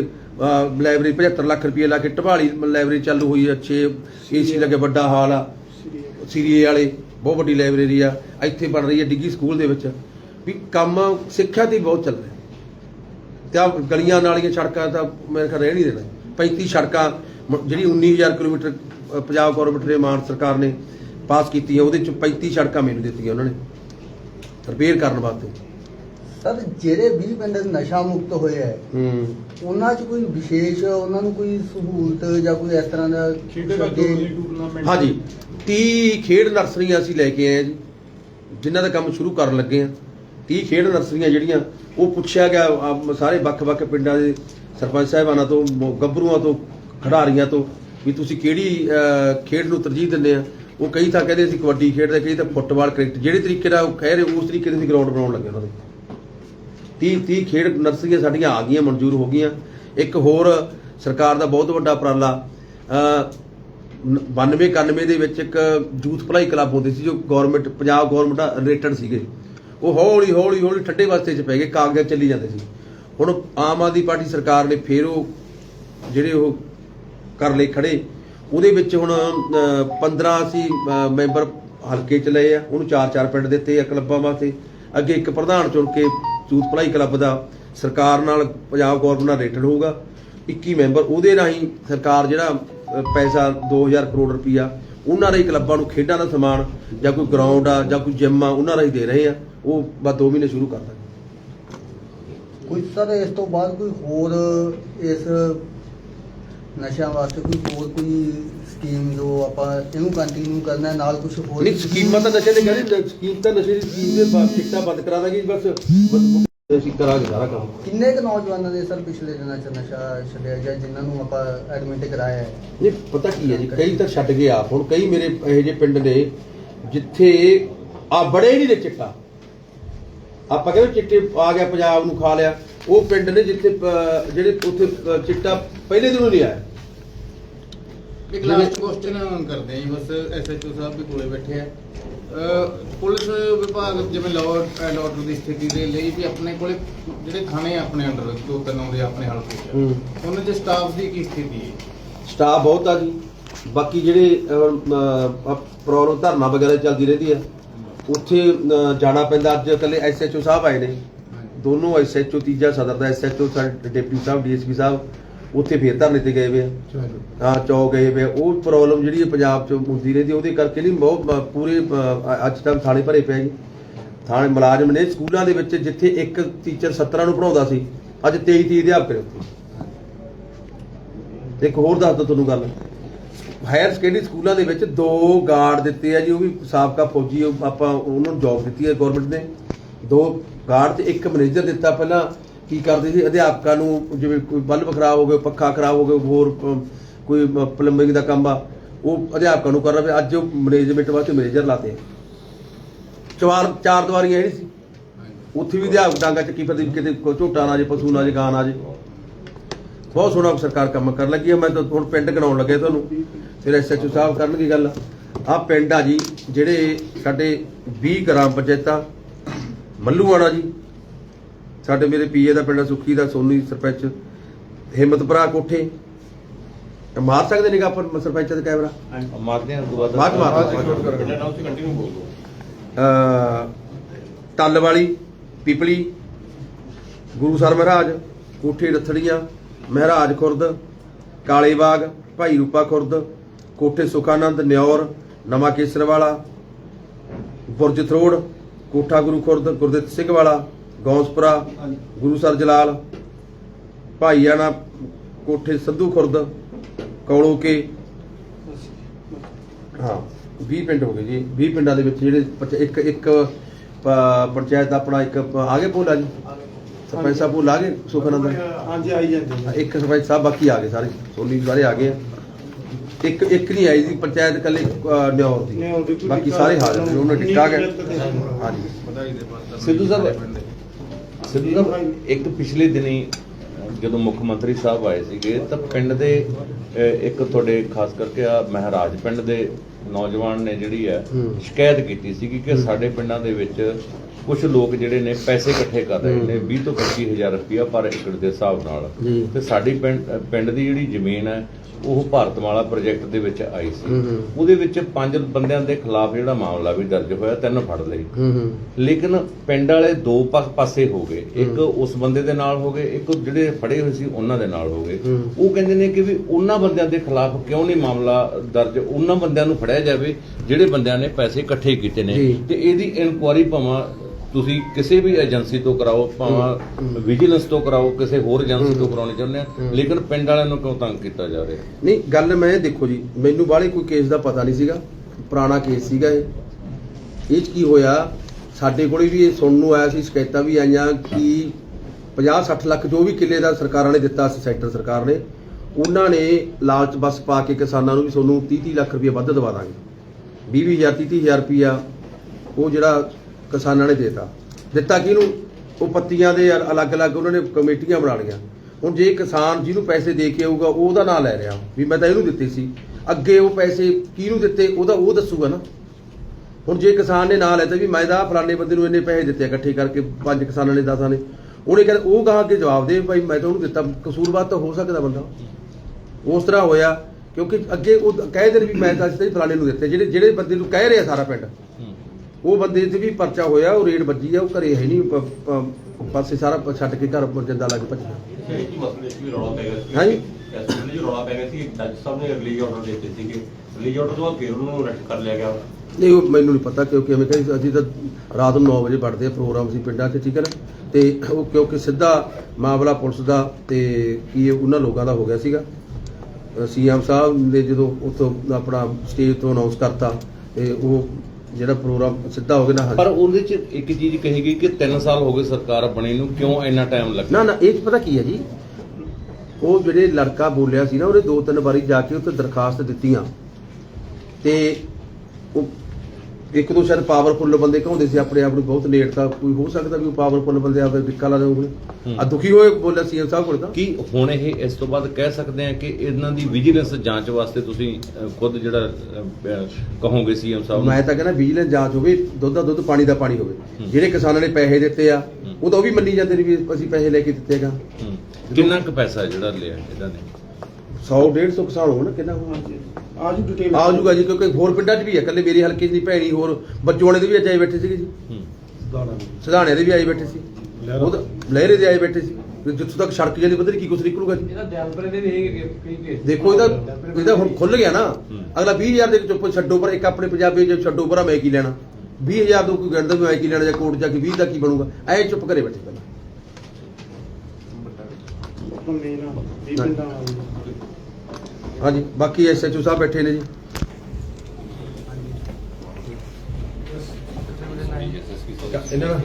ਲਾਇਬ੍ਰੇਰੀ 75 ਲੱਖ ਰੁਪਏ ਲਾ ਕੇ ਢਵਾਲੀ ਲਾਇਬ੍ਰੇਰੀ ਚਾਲੂ ਹੋਈ ਹੈ 6 ਏਸੀ ਲੱਗੇ ਵੱਡਾ ਹਾਲ ਆ। ਸੀਰੀਏ ਵਾਲੇ ਬਹੁਤ ਵੱਡੀ ਲਾਇਬ੍ਰੇਰੀ ਆ। ਇੱਥੇ ਬਣ ਰਹੀ ਹੈ ਡਿੱਗੀ ਸਕੂਲ ਦੇ ਵਿੱਚ। ਵੀ ਕੰਮ ਸਿੱਖਿਆ ਤੇ ਬਹੁਤ ਚੱਲ ਰਿਹਾ। ਤੇ ਗਲੀਆਂ ਨਾਲੀਆਂ ਸੜਕਾਂ ਤਾਂ ਮੇਰੇ ਖਿਆਲ ਰਹਿ ਨਹੀਂ ਦੇਣਾ। 35 ਸੜਕਾਂ ਜਿਹੜੀ 19000 ਕਿਲੋਮੀਟਰ ਪੰਜਾਬ ਗਵਰਨਮੈਂਟ ਨੇ ਮਾਨ ਸਰਕਾਰ ਨੇ ਪਾਸ ਕੀਤੀ ਹੈ ਉਹਦੇ ਚ 35 ਸੜਕਾਂ ਮੈਨੂੰ ਦਿੱਤੀਆਂ ਉਹਨਾਂ ਨੇ ਰਿਪੇਅਰ ਕਰਨ ਵਾਸਤੇ। ਸਰ ਜਿਹੜੇ 20 ਪਿੰਡ ਨਸ਼ਾ ਮੁਕਤ ਹੋਏ ਹੈ ਹੂੰ। ਉਹਨਾਂ 'ਚ ਕੋਈ ਵਿਸ਼ੇਸ਼ ਉਹਨਾਂ ਨੂੰ ਕੋਈ ਸਹੂਲਤ ਜਾਂ ਕੋਈ ਇਸ ਤਰ੍ਹਾਂ ਦਾ ਹਾਂਜੀ। 30 ਖੇਡ ਨਰਸਰੀਆਂ ਅਸੀਂ ਲੈ ਕੇ ਆਏ ਹਾਂ ਜੀ ਜਿਨ੍ਹਾਂ ਦਾ ਕੰਮ ਸ਼ੁਰੂ ਕਰਨ ਲੱਗੇ ਆ 30 ਖੇਡ ਨਰਸਰੀਆਂ ਜਿਹੜੀਆਂ ਉਹ ਪੁੱਛਿਆ ਗਿਆ ਸਾਰੇ ਵੱਖ-ਵੱਖ ਪਿੰਡਾਂ ਦੇ ਸਰਪੰਚ ਸਾਹਿਬਾਨਾਂ ਤੋਂ ਮ- ਗੱਭਰੂਆਂ ਤੋਂ ਖਿਡਾਰੀਆਂ ਤੋਂ ਵੀ ਤੁਸੀਂ ਕਿਹੜੀ ਅ, ਖੇਡ ਨੂੰ ਤਰਜੀਹ ਦਿੰਦੇ ਆ? ਉਹ ਕਈ ਤਾਂ ਕਹਿੰਦੇ ਅਸੀਂ ਕਬੱਡੀ ਖੇਡਦੇ ਕਈ ਤਾਂ ਫੁੱਟਬਾਲ ਕ੍ਰਿਕਟ। ਜਿਹੜੇ ਤਰੀਕੇ ਨਾਲ ਉਹ ਕਹਿ ਰਹੇ ਉਸ ਤਰੀਕੇ ਦੇ ਅਸੀਂ ਗਰਾਊਂਡ ਬਣਾਉਣ ਲੱਗੇ ਉਹਨਾਂ ਦੇ। 30 30 ਖੇਡ ਨਰਸਰੀਆਂ ਸਾਡੀਆਂ ਆ ਗਈਆਂ ਮਨਜ਼ੂਰ ਹੋ ਗਈਆਂ। ਇੱਕ ਹੋਰ ਸਰਕਾਰ ਦਾ ਬਹੁਤ ਵੱਡਾ ਉਪਰਾਲਾ ਨ 92 91 ਦੇ ਵਿੱਚ ਇੱਕ ਯੂਥ ਭਲਾਈ ਕਲੱਬ ਹੁੰਦੇ ਸੀ ਜੋ ਗਵਰਨਮੈਂਟ ਪੰਜਾਬ ਗਵਰਨਮੈਂਟ ਰਿਲੇਟਡ ਸੀਗੇ। ਉਹ ਹੌਲੀ ਹੌਲੀ ਹੌਲੀ ਠੱਡੇ ਵਾਸਤੇ ਚ ਪੈ ਗਏ ਕਾਗਜ਼ਾਂ 'ਚ ਚੱਲੀ ਜਾਂਦੇ ਸੀ। ਹੁਣ ਆਮ ਆਦਮੀ ਪਾਰਟੀ ਸਰਕਾਰ ਨੇ ਫੇਰ ਉਹ ਜਿਹੜੇ ਉਹ ਕਰ ਲਏ ਖੜੇ ਉਹਦੇ ਵਿੱਚ ਹੁਣ ਅ, 15 ਅਸੀਂ ਮੈਂਬਰ ਹਲਕੇ ਚ ਲਏ ਆ ਉਹਨੂੰ ਚਾਰ ਚਾਰ ਪਿੰਡ ਦਿੱਤੇ ਆ ਕਲੱਬਾਂ ਵਾਸਤੇ। ਅੱਗੇ ਇੱਕ ਪ੍ਰਧਾਨ ਚੁਣ ਕੇ ਯੂਥ ਭਲਾਈ ਕਲੱਬ ਦਾ ਸਰਕਾਰ ਨਾਲ ਪੰਜਾਬ ਗਵਰਨਮੈਂਟ ਨਾਲ ਰੇਟਡ ਹੋਊਗਾ। 21 ਮੈਂਬਰ ਉਹਦੇ ਰਾਹੀਂ ਸਰਕਾਰ ਜਿਹੜਾ ਅ, ਪੈਸਾ 2000 ਕਰੋੜ ਰੁਪਈਆ ਉਹਨਾਂ ਰਾਹੀਂ ਕਲੱਬਾਂ ਨੂੰ ਖੇਡਾਂ ਦਾ ਸਮਾਨ ਜਾਂ ਕੋਈ ਗਰਾਊਂਡ ਆ ਜਾਂ ਕੋਈ ਜਿਮ ਆ ਉਹਨਾਂ ਰਾਹੀਂ ਦੇ ਰਹੇ ਆ। ਉਹ ਬਸ 2 ਮਹੀਨੇ ਸ਼ੁਰੂ ਕਰ ਦਾਂਗੇ। ਕੋਈ ਸਰ ਇਸ ਤੋਂ ਬਾਅਦ ਕੋਈ ਹੋਰ ਇਸ ਨਸ਼ਿਆਂ ਵਾਸਤੇ ਕੋਈ ਹੋਰ ਕੋਈ ਸਕੀਮ ਜੋ ਆਪਾਂ ਇਹਨੂੰ ਕੰਟੀਨਿਊ ਕਰਨਾ ਹੈ, ਨਾਲ ਕੁਝ ਹੋਰ ਨਹੀਂ ਸਕੀਮਾਂ ਤਾਂ ਨਸ਼ੇ ਦੇ ਕਹਿੰਦੇ ਸਕੀਮ ਤਾਂ ਨਸ਼ੇ ਦੀ ਸਕੀਮ ਦੇ ਬਾਅਦ ਚਿੱਟਾ ਬੰਦ ਕਰਾ ਦਾਂਗੇ ਜੀ, ਬਸ। ਬਸ ਅਸੀਂ ਕਰਾਂਗੇ ਸਾਰਾ ਕੰਮ। ਕਿੰਨੇ ਕੁ ਨੌਜਵਾਨਾਂ ਨੇ ਸਰ ਪਿਛਲੇ ਦਿਨਾਂ 'ਚ ਨਸ਼ਾ ਛੱਡਿਆ ਜਾਂ ਜਿਨ੍ਹਾਂ ਨੂੰ ਆਪਾਂ ਐਡਮਿਟ ਕਰਾਇਆ ਹੈ? ਨਹੀਂ ਪਤਾ ਕੀ ਹੈ ਜੀ ਕਈ ਤਾਂ ਛੱਡ ਗਏ ਆਪ। ਹੁਣ ਕਈ ਮੇਰੇ ਇਹੋ ਜਿਹੇ ਪਿੰਡ ਨੇ ਜਿੱਥੇ ਆ ਬੜੇ ਨਹੀਂ ਨੇ ਚਿੱਟਾ। ਆਪਾਂ ਕਹਿੰਦੇ ਚਿੱਟੇ ਆ ਗਿਆ ਪੰਜਾਬ ਨੂੰ ਖਾ ਲਿਆ। ਉਹ ਪਿੰਡ ਨੇ ਜਿੱਥੇ ਜਿਹੜੇ ਉੱਥੇ ਚਿੱਟਾ ਪਹਿਲੇ ਦਿਨੋਂ ਨਹੀਂ ਆਇਆ। ਇੱਕ ਲਾਸਟ ਕੁਐਸਚਨ ਕਰਦੇ ਹਾਂ ਜੀ ਬਸ ਐਸਐਚਓ ਸਾਹਿਬ ਵੀ ਕੋਲੇ ਬੈਠੇ ਆ। ਅਹ ਪੁਲਿਸ ਵਿਭਾਗ ਜਿਵੇਂ ਲਾਅ ਐਂਡ ਆਰਡਰ ਦੀ ਸਥਿਤੀ ਦੇ ਲਈ ਵੀ ਆਪਣੇ ਕੋਲੇ ਜਿਹੜੇ ਥਾਣੇ ਆ ਆਪਣੇ ਅੰਡਰ ਦੋ ਤਿੰਨ ਆਉਂਦੇ ਆ ਆਪਣੇ ਹਲਕੇ 'ਚ। ਹੂੰ। ਉਹਨਾਂ ਦੇ ਸਟਾਫ ਦੀ ਕੀ ਸਥਿਤੀ ਹੈ? ਸਟਾਫ ਬਹੁਤ ਆ ਜੀ। ਬਾਕੀ ਜਿਹੜੇ ਪ੍ਰੋਬਲਮ ਧਰਨਾ ਵਗੈਰਾ ਚੱਲਦੀ ਰਹਿੰਦੀ ਆ। ਉੱਥੇ ਜਾਣਾ ਪੈਂਦਾ। ਅੱਜ ਇਕੱਲੇ ਐਸਐਚਓ ਸਾਹਿਬ ਆਏ ਨੇ। ਦੋਨੋਂ ਐਸਐਚਓ ਤੀਜਾ ਸਦਰ ਦਾ ਐਸਐਚਓ ਸਾਡੇ ਡਿਪਟੀ ਸਾਹਿਬ ਡੀਐਸਪੀ ਸਾਹਿਬ ਉੱਥੇ ਫੇਰ ਧਰਨੇ ਤੇ ਗਏ ਵੇ ਆ। ਹਾਂ ਚੌਕ ਗਏ ਵੇ ਆ। ਉਹ ਪ੍ਰੋਬਲਮ ਜਿਹੜੀ ਹੈ ਪੰਜਾਬ 'ਚ ਹੁੰਦੀ ਰਹਿੰਦੀ ਉਹਦੇ ਕਰਕੇ ਨਹੀਂ ਬਹੁਤ ਬ- ਪੂਰੇ ਅ, ਅੱਜ ਤੱਕ ਥਾਣੇ ਭਰੇ ਪਏ ਜੀ। ਥਾਣੇ ਮੁਲਾਜ਼ਮ ਨੇ ਸਕੂਲਾਂ ਦੇ ਵਿੱਚ ਜਿੱਥੇ ਇੱਕ ਟੀਚਰ 17 ਨੂੰ ਪੜਾਉਂਦਾ ਸੀ ਅੱਜ 23 30 ਅਧਿਆਪਕ ਨੇ ਉੱਥੇ। ਤੇ ਇੱਕ ਹੋਰ ਦੱਸ ਦੋ ਤੁਹਾਨੂੰ ਗੱਲ। ਹਾਇਰ ਸੈਕੰਡਰੀ ਸਕੂਲਾਂ ਦੇ ਵਿੱਚ ਦੋ ਗਾਰਡ ਦਿੱਤੇ ਆ ਜੀ, ਉਹ ਵੀ ਸਾਬਕਾ ਫੌਜੀ ਆਪਾਂ ਉਹਨਾਂ ਨੂੰ ਜੌਬ ਦਿੱਤੀ ਹੈ ਗਵਰਨਮੈਂਟ ਨੇ। ਦੋ ਗਾਰਡ ਤੇ ਇੱਕ ਮੈਨੇਜਰ ਦਿੱਤਾ ਪਹਿਲਾਂ, ਕੀ ਕਰਦੇ ਸੀ, ਅਧਿਆਪਕਾਂ ਨੂੰ ਜਿਵੇਂ ਕੋਈ ਬਲਬ ਖਰਾਬ ਹੋ ਗਿਆ, ਪੱਖਾ ਖਰਾਬ ਹੋ ਗਿਆ, ਹੋਰ ਕੋਈ ਪਲੰਬਿੰਗ ਦਾ ਕੰਮ ਆ, ਉਹ ਅਧਿਆਪਕਾਂ ਨੂੰ ਕਰ ਰਿਹਾ ਅੱਜ ਉਹ ਮੈਨੇਜਮੈਂਟ ਵਾਸਤੇ ਮੈਨੇਜਰ ਲਾਤੇ ਚਾਰ ਚਾਰ ਦੀਵਾਰੀਆਂ ਇਹ ਸੀ। ਉੱਥੇ ਵੀ ਅਧਿਆਪਕ ਡਾਂਗਾ ਚੱਕੀ ਫਿਰਦੇ, ਕਿਤੇ ਕੋਈ ਝੋਟਾ ਨਾ ਜੇ ਪਸ਼ੂ ਨਾ ਜੇ ਗਾਂ ਨਾ ਜੇ ਬਹੁਤ ਸੋਹਣਾ ਸਰਕਾਰ ਕੰਮ ਕਰਨ ਲੱਗੀ ਹੈ ਮੈਂ ਤਾਂ ਹੁਣ ਪਿੰਡ ਗਣਾਉਣ ਲੱਗਿਆ ਤੁਹਾਨੂੰ। ਫਿਰ ਐਸਐਚਓ ਸਾਹਿਬ ਕਰਨਗੇ ਗੱਲ ਆਹ ਪਿੰਡ ਆ ਜੀ ਜਿਹੜੇ ਸਾਡੇ 20 ਗ੍ਰਾਮ ਪੰਚਾਇਤਾਂ ਮੱਲੂਆਣਾ ਜੀ। ਸਾਡੇ ਮੇਰੇ ਪੀਏ ਦਾ ਪਿੰਡ ਆ, ਸੁੱਖੀ ਦਾ ਸੋਨੀ ਸਰਪੰਚ ਹਿੰਮਤਪੁਰਾ ਕੋਠੇ। ਮਾਰ ਸਕਦੇ ਨਿਗਾ ਪਰ ਸਰਪੰਚ ਦਾ ਕੈਮਰਾ? ਮਾਰਦੇ ਹਾਂ ਦੁਬਾਰਾ ਬਾਅਦ ਮਾਰ ਪਿੰਡਾਂ ਨਾਮ ਤੇ ਕੰਟੀਨਿਊ ਬੋਲ ਅ ਟੱਲ ਵਾਲੀ ਪਿਪਲੀ ਗੁਰੂਸਰ ਮਹਾਰਾਜ ਕੋਠੇ ਰਥੜੀਆਂ ਮਹਾਰਾਜ ਖੁਰਦ ਕਾਲੇ ਬਾਗ ਭਾਈ ਰੂਪਾ ਖੁਰਦ, ਕੋਠੇ ਸੁਖਾਨੰਦ ਨਿਉਰ ਨਵਾਂ ਕੇਸਰਵਾਲਾ, ਬੁਰਜ ਥਰੋੜ, ਕੋਠਾ ਗੁਰੂ ਖੁਰਦ, ਗੁਰਦਿੱਤ ਸਿੰਘ ਵਾਲਾ, ਗੌਂਸਪੁਰਾ, ਗੁਰੂ ਸਰ ਜਲਾਲ ਭਾਈਆਣਾ ਕੋਠੇ ਸੰਧੂ ਖੁਰਦ, ਕੌਲੋ ਕੇ। ਹਾਂ 20 ਪਿੰਡ ਹੋ ਗਏ ਜੀ। 20 ਪਿੰਡਾਂ ਦੇ ਵਿੱਚ ਜਿਹੜੇ ਇੱਕ ਇੱਕ ਪੰਚਾਇਤ ਦਾ ਆਪਣਾ ਇੱਕ ਪ- ਆ ਗਏ ਭੋਲਾ ਜੀ? ਸਰਪੰਚ ਸਾਹਿਬ ਆ ਗਏ ਸੁਖਨੰਦ ਹਾਂਜੀ ਆਈ ਜਾਂਦੇ ਇੱਕ ਸਰਪੰਚ ਸਾਹਿਬ ਬਾਕੀ ਆ ਗਏ ਸਾਰੇ ਸੋਨੀ ਸਾਰੇ ਆ ਗਏ ਆ। ਇੱਕ ਇੱਕ ਨਹੀਂ ਆਈ ਜੀ ਪੰਚਾਇਤ ਕੱਲੇ ਨਿਉਰ ਨਿਉਰ ਦੀ। ਕੋਈ ਬਾਕੀ ਸਾਰੇ ਹਾਜ਼ਰ ਨੇ ਉਹਨਾਂ ਟਿੱਕਾ ਗਏ ਨੀਂਦ ਤੇ ਸਾਨੂੰ। ਹਾਂਜੀ। ਵਧਾਈ ਦੇ ਪਾਤਰ ਸਿੱਧੂ ਸਾਹਿਬ ਸਿੱਧੂ ਸਾਹਿਬ ਇੱਕ ਪਿਛਲੇ ਦਿਨੀ ਜਦੋਂ ਮੁੱਖ ਮੰਤਰੀ ਸਾਹਿਬ ਆਏ ਸੀਗੇ ਤਾਂ ਪਿੰਡ ਦੇ ਅਹ, ਇੱਕ ਤੁਹਾਡੇ ਖਾਸ ਕਰਕੇ ਆ ਮਹਾਰਾਜ ਪਿੰਡ ਦੇ ਨੌਜਵਾਨ ਨੇ ਜਿਹੜੀ ਹੈ ਹੂੰ। ਸ਼ਿਕਾਇਤ ਕੀਤੀ ਸੀਗੀ ਕਿ ਸਾਡੇ ਪਿੰਡਾਂ ਦੇ ਵਿੱਚ ਕੁਝ ਲੋਕ ਜਿਹੜੇ ਨੇ ਪੈਸੇ ਇਕੱਠੇ ਕਰ ਰਹੇ ਨੇ 20 ਤੋਂ 25 ਹਜ਼ਾਰ ਰੁਪਇਆ ਪਰ ਏਕੜ ਦੇ ਹਿਸਾਬ ਨਾਲ। ਤੇ ਸਾਡੀ ਪਿੰਡ ਪਿੰਡ ਦੀ ਜਿਹੜੀ ਜ਼ਮੀਨ ਹੈ ਉਹ ਭਾਰਤਮਾਲਾ ਪ੍ਰੋਜੈਕਟ ਦੇ ਵਿੱਚ ਆਈ ਸੀ। ਉਹਦੇ ਵਿੱਚ ਪੰਜ ਬੰਦਿਆਂ ਦੇ ਖਿਲਾਫ ਜਿਹੜਾ ਮਾਮਲਾ ਵੀ ਦਰਜ ਹੋਇਆ ਤਿੰਨ ਫੜ ਲਏ। ਲੇਕਿਨ ਪਿੰਡ ਵਾਲੇ ਦੋ ਪਾ- ਪਾਸੇ ਹੋ ਗਏ। ਇੱਕ ਉਸ ਬੰਦੇ ਦੇ ਨਾਲ ਹੋ ਗਏ ਇੱਕ ਜਿਹੜੇ ਫੜੇ ਹੋਏ ਸੀ ਉਹਨਾਂ ਦੇ ਨਾਲ ਹੋ ਗਏ। ਉਹ ਕਹਿੰਦੇ ਨੇ ਕਿ ਵੀ ਉਹਨਾਂ ਬੰਦਿਆਂ ਦੇ ਖਿਲਾਫ ਕਿਉਂ ਨਹੀਂ ਮਾਮਲਾ ਦਰਜ? ਉਹਨਾਂ ਬੰਦਿਆਂ ਨੂੰ ਫੜਿਆ ਜਾਵੇ ਜਿਹੜੇ ਬੰਦਿਆਂ ਨੇ ਪੈਸੇ ਇਕੱਠੇ ਕੀਤੇ ਨੇ। ਤੇ ਇਹਦੀ ਇਨਕੁਆਰੀ ਭਾਵੇਂ ਤੁਸੀਂ ਕਿਸੇ ਵੀ ਏਜੰਸੀ ਤੋਂ ਕਰਾਓ ਭਾਵੇਂ ਵਿਜੀਲੈਂਸ ਤੋਂ ਕਰਾਓ ਕਿਸੇ ਹੋਰ ਏਜੰਸੀ ਤੋਂ ਕਰਾਉਣੀ ਚਾਹੁੰਦੇ ਆ ਲੇਕਿਨ ਪਿੰਡ ਵਾਲਿਆਂ ਨੂੰ ਕਿਉਂ ਤੰਗ ਕੀਤਾ ਜਾ ਰਿਹਾ? ਨਹੀਂ ਗੱਲ ਮੈਂ ਦੇਖੋ ਜੀ ਮੈਨੂੰ ਬਾਹਲੇ ਕੋਈ ਕੇਸ ਦਾ ਪਤਾ ਨਹੀਂ ਸੀਗਾ ਪੁਰਾਣਾ ਕੇਸ ਸੀਗਾ ਇਹ। ਇਹ 'ਚ ਕੀ ਹੋਇਆ ਸਾਡੇ ਕੋਲੇ ਵੀ ਇਹ ਸੁਣਨ ਨੂੰ ਆਇਆ ਸੀ ਸ਼ਿਕਾਇਤਾਂ ਵੀ ਆਈਆਂ ਕਿ 50-60 ਲੱਖ ਜੋ ਵੀ ਕਿੱਲੇ ਦਾ ਸਰਕਾਰਾਂ ਨੇ ਦਿੱਤਾ ਸੀ ਸੈਂਟਰ ਸਰਕਾਰ ਨੇ ਉਹਨਾਂ ਨੇ ਲਾਲਚ ਬਸ ਪਾ ਕੇ ਕਿਸਾਨਾਂ ਨੂੰ ਵੀ ਤੁਹਾਨੂੰ 30-30 ਲੱਖ ਰੁਪਏ ਵੱਧ ਦਵਾ ਦਾਂਗੇ। 20-20000 30-30000 ਰੁਪਇਆ ਉਹ ਜਿਹੜਾ ਕਿਸਾਨਾਂ ਨੇ ਦੇਤਾ। ਦਿੱਤਾ ਕਿਹਨੂੰ? ਉਹ ਪੱਤੀਆਂ ਦੇ ਅਲੱਗ-ਅਲੱਗ ਉਹਨਾਂ ਨੇ ਕਮੇਟੀਆਂ ਬਣਾ ਲਈਆਂ ਹੁਣ ਜੇ ਕਿਸਾਨ ਜਿਹਨੂੰ ਪੈਸੇ ਦੇ ਕੇ ਆਊਗਾ, ਉਹਦਾ ਨਾਂ ਲੈ ਰਿਹਾ। ਵੀ ਮੈਂ ਤਾਂ ਇਹਨੂੰ ਦਿੱਤੇ ਸੀ। ਅੱਗੇ ਉਹ ਪੈਸੇ ਕਿਹਨੂੰ ਦਿੱਤੇ, ਉਹਦਾ ਉਹ ਦੱਸੂਗਾ ਨਾ। ਹੁਣ ਜੇ ਕਿਸਾਨ ਨੇ ਨਾਂ ਲੈਤਾ ਵੀ ਮੈਂ ਤਾਂ ਫਲਾਣੇ ਬੰਦੇ ਨੂੰ ਇੰਨੇ ਪੈਸੇ ਦਿੱਤੇ ਇਕੱਠੇ ਕਰਕੇ, ਪੰਜ ਕਿਸਾਨਾਂ ਨੇ, ਦਸਾਂ ਨੇ। ਉਹਨੇ ਕਹਿੰਦਾ ਉਹ ਕਹਾ ਅੱਗੇ ਜਵਾਬ ਦੇ ਭਾਈ ਮੈਂ ਤਾਂ ਉਹਨੂੰ ਦਿੱਤਾ। ਕਸੂਰਵਾਰ ਤਾਂ ਹੋ ਸਕਦਾ ਬੰਦਾ। ਉਸ ਤਰ੍ਹਾਂ ਹੋਇਆ, ਕਿਉਂਕਿ ਅੱਗੇ ਉਹ ਕਹਿ ਦੇਣ ਵੀ ਮੈਂ ਤਾਂ ਇਸ ਫਲਾਣੇ ਨੂੰ ਦਿੱਤੇ। ਜਿਹੜੇ ਜਿਹੜੇ ਬੰਦੇ ਨੂੰ ਕਹਿ ਰਿਹਾ ਸਾਰਾ ਪਿੰਡ ਉਹ ਬੰਦੇ ਤੇ ਵੀ ਪਰਚਾ ਹੋਇਆ ਉਹ ਰੇਡ ਵੱਜੀ ਆ ਉਹ ਘਰੇ ਹੈ ਨਹੀਂ ਪਾਸੇ ਸਾਰਾ ਛੱਡ ਕੇ ਘਰ ਜਿੰਦਾ ਲੱਗ ਭੱਜਿਆ ਇਹ ਕੀ ਮਸਲੇ ਸੀ ਵੀ ਰੌਲਾ ਪੈ ਗਿਆ ਸੀ? ਹਾਂਜੀ। ਇਸ ਵੇਲੇ ਜੋ ਰੌਲਾ ਪੈ ਗਿਆ ਸੀ ਜੱਜ ਸਾਹਿਬ ਨੇ ਰਿਲੀਜ਼ ਆਰਡਰ ਦੇ ਦਿੱਤੇ ਸੀਗੇ। ਰਿਲੀਜ਼ ਆਰਡਰ ਤੋਂ ਬਾਅਦ ਫਿਰ ਉਹਨੂੰ ਅਰੈਸਟ ਕਰ ਲਿਆ ਗਿਆ। ਨਹੀਂ ਉਹ ਮੈਨੂੰ ਨਹੀਂ ਪਤਾ ਕਿਉਂਕਿ ਐਵੇਂ ਕਹੀ ਅਸੀਂ ਤਾਂ ਰਾਤ ਨੂੰ 9 ਵਜੇ ਵੜਦੇ ਆ ਪ੍ਰੋਗਰਾਮ ਸੀ ਪਿੰਡਾਂ 'ਚ ਠੀਕ ਹੈ ਨਾ? ਤੇ ਉਹ ਕਿਉਂਕਿ ਸਿੱਧਾ ਮਾਮਲਾ ਪੁਲਿਸ ਦਾ ਤੇ ਕੀ ਉਹਨਾਂ ਲੋਕਾਂ ਦਾ ਹੋ ਗਿਆ ਸੀਗਾ। ਸੀਐਮ ਸਾਹਿਬ ਨੇ ਜਦੋਂ ਉੱਥੋਂ ਆਪਣਾ ਸਟੇਜ ਤੋਂ ਅਨਾਉਂਸ ਕਰਤਾ ਤੇ ਉਹ ਜਿਹੜਾ ਪ੍ਰੋਗਰਾਮ ਸਿੱਧਾ ਹੋ ਗਿਆ ਨਾ ਪਰ ਉਹਦੇ ਚ ਇੱਕ ਚੀਜ਼ ਕਹੀ ਗਈ ਕਿ 3 ਸਾਲ ਹੋ ਗਏ ਸਰਕਾਰ ਬਣੀ ਨੂੰ ਕਿਉਂ ਇੰਨਾ ਟਾਈਮ ਲੱਗਾ ਨਾ ਨਾ ਇਹ 'ਚ ਪਤਾ ਕੀ ਹੈ ਜੀ? ਉਹ ਜਿਹੜੇ ਲੜਕਾ ਬੋਲਿਆ ਸੀ ਨਾ ਉਹਨੇ ਦੋ ਤਿੰਨ ਵਾਰੀ ਜਾ ਕੇ ਉੱਥੇ ਦਰਖਾਸਤ ਦਿੱਤੀਆਂ। ਤੇ ਉਹ ਇੱਕ ਦੋ ਸ਼ਾਇਦ ਪਾਵਰਫੁੱਲ ਬੰਦੇ ਕਹਾਉਂਦੇ ਸੀ ਆਪਣੇ ਆਪ ਨੂੰ ਬਹੁਤ ਨੇੜਤਾ ਕੋਈ ਹੋ ਸਕਦਾ ਵੀ ਉਹ ਪਾਵਰਫੁੱਲ ਬੰਦੇ ਆਪਦੇ ਵਿੱਕਾ ਲਾ ਦੇਣਗੇ ਆ ਦੁਖੀ ਹੋਏ ਬੋਲਿਆ ਸੀਐਮ ਸਾਹਿਬ ਕੋਲ ਤਾਂ। ਕੀ ਹੁਣ ਇਹ ਇਸ ਤੋਂ ਬਾਅਦ ਕਹਿ ਸਕਦੇ ਆ ਕਿ ਇਹਨਾਂ ਦੀ ਵਿਜੀਲੈਂਸ ਜਾਂਚ ਵਾਸਤੇ ਤੁਸੀਂ ਖੁਦ ਜਿਹੜਾ ਕਹੋਗੇ ਸੀਐਮ ਸਾਹਿਬ ਮੈਂ ਤਾਂ ਕਹਿੰਦਾ ਵਿਜੀਲੈਂਸ ਜਾਂਚ ਹੋਵੇ ਦੁੱਧ ਦਾ ਦੁੱਧ ਪਾਣੀ ਦਾ ਪਾਣੀ ਹੋਵੇ। ਜਿਹੜੇ ਕਿਸਾਨਾਂ ਨੇ ਪੈਸੇ ਦਿੱਤੇ ਆ। ਉਹ ਤਾਂ ਉਹ ਵੀ ਮੰਨੀ ਜਾਂਦੇ ਨੇ ਵੀ ਅਸੀਂ ਪੈਸੇ ਲੈ ਕੇ ਦਿੱਤੇਗਾ। ਕਿੰਨਾ ਕੁ ਪੈਸਾ ਜਿਹੜਾ ਲਿਆ ਇਹਨਾਂ ਨੇ? 100 150 ਕਿਸਾਨ ਹੋਣ ਕਿੰਨਾ ਹੋਣਾ? ਆਜੂ ਡਿਟੇਲ ਆ ਜਾਊਗਾ ਜੀ ਕਿਉਂਕਿ ਹੋਰ ਪਿੰਡਾਂ 'ਚ ਵੀ ਹੈ ਇਕੱਲੇ ਮੇਰੇ ਹਲਕੇ 'ਚ ਨਹੀਂ ਭੈਣੀ ਹੋਰ ਬੱਜੋਣੇ ਦੇ ਵੀ ਅੱਜ ਆਏ ਬੈਠੇ ਸੀਗੇ ਜੀ। ਹੂੰ। ਸਿਧਾਣੇ ਦੇ ਵੀ ਆਏ ਬੈਠੇ ਸੀ। ਉਹਦਾ ਲਹਿਰੇ ਦੇ ਆਏ ਬੈਠੇ ਸੀ। ਜਿੱਥੋਂ ਤੱਕ ਸੜਕ ਜਾਂਦੀ ਪਤਾ ਨਹੀਂ ਕੀ ਕੁਛ ਨਿਕਲੂਗਾ ਜੀ? ਇਹਦਾ ਦਿਆਲਪੁਰੇ ਦੇ ਵੀ ਦੇਖੋ ਇਹਦਾ ਇਹਦਾ ਹੁਣ ਖੁੱਲ ਗਿਆ ਨਾ। ਅਗਲਾ 20000 ਦੇ ਚੁੱਪ ਛੱਡੋ ਪਰ ਇੱਕ ਆਪਣੇ ਪੰਜਾਬੀ ਜੇ ਛੱਡੋ ਪਰ ਮੈਂ ਕੀ ਲੈਣਾ? 20000 ਤੋਂ ਕੋਈ ਗੰਦਾ ਵੀ ਮੈਂ ਕੀ ਲੈਣਾ ਜਾਂ ਕੋਰਟ ਜਾ ਕੇ 20 ਦਾ ਕੀ ਬਣੂਗਾ? ਐ ਚੁੱਪ ਕਰੇ ਬੈਠੇ ਪਹਿਲਾਂ। ਹਾਂਜੀ ਬਾਕੀ ਐਸਐਚਓ ਸਾਹਿਬ ਬੈਠੇ ਨੇ ਜੀ। ਇਹਨਾਂ ਦਾ?